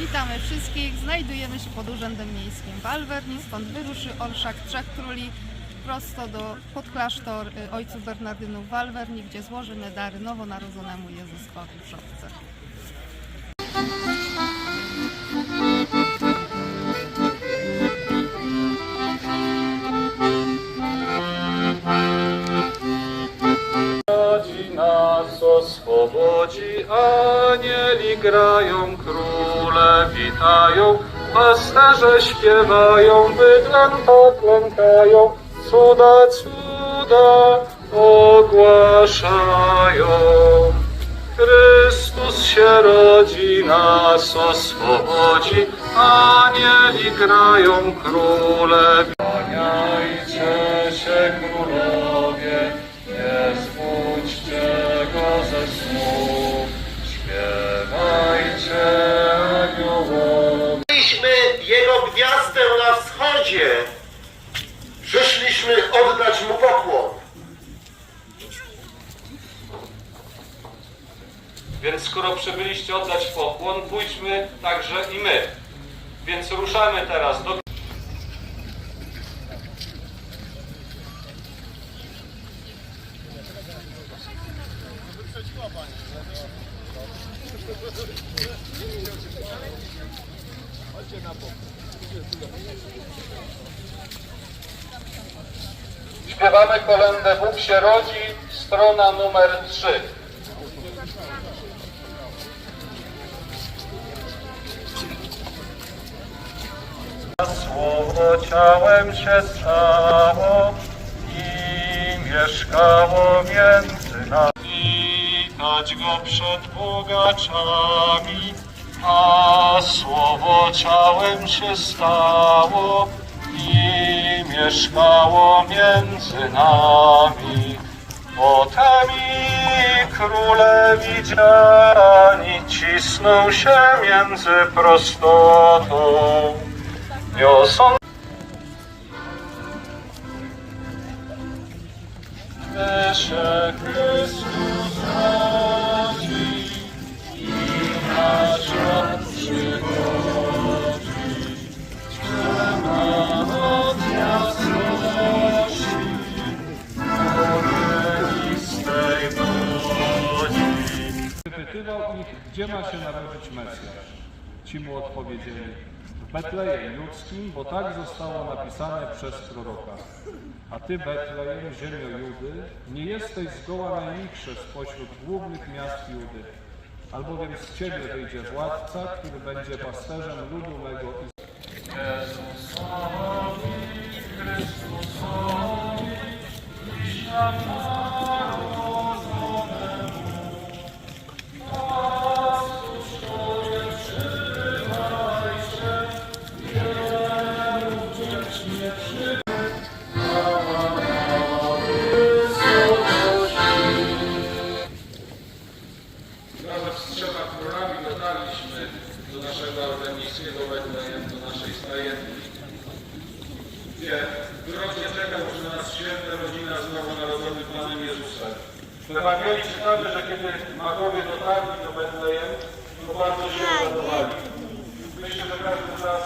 Witamy wszystkich. Znajdujemy się pod Urzędem Miejskim w Alwerni, skąd wyruszy Orszak Trzech Króli prosto do pod klasztor y, ojców Bernardynów w gdzie złożymy dary nowonarodzonemu Jezuskowi w szopce. Nas oswobodzi, anieli grają, króle witają, pasterze śpiewają, bydlęta klękają, cuda, cuda ogłaszają. Chrystus się rodzi, nas oswobodzi, anieli grają, króle Kłaniajcie się królowie, Skoro przybyliście oddać pokłon, pójdźmy także i my. Więc ruszamy teraz do Śpiewamy kolędę Bóg się rodzi, strona numer 3. Słowo ciałem się stało i mieszkało między nami. Witać go przed bogaczami, a słowo ciałem się stało i mieszkało między nami. Potem i króle widziani cisną się między prostotą. Niosą Gdy Chrystus i przychodzi. Wypytywał ich, gdzie ma się narodzić Mesjasz. Ci mu odpowiedzieli, Betlejem Ludzkim, bo tak zostało napisane przez proroka. A ty, Betlejem, ziemio Judy, nie jesteś zgoła najmniejsze spośród głównych miast Judy, albowiem z ciebie wyjdzie władca, który będzie pasterzem ludu mego i Jezusowi Chrystusowi świat armenijskiego Betlejem, do naszej stajenki, gdzie w grodzie czekał już na nas święta rodzina z nowonarodzonym Panem Jezusem. W Ewangelii czytamy, że kiedy magowie dotarli do Betlejem, to bardzo się radowali. Myślę, że każdy z nas,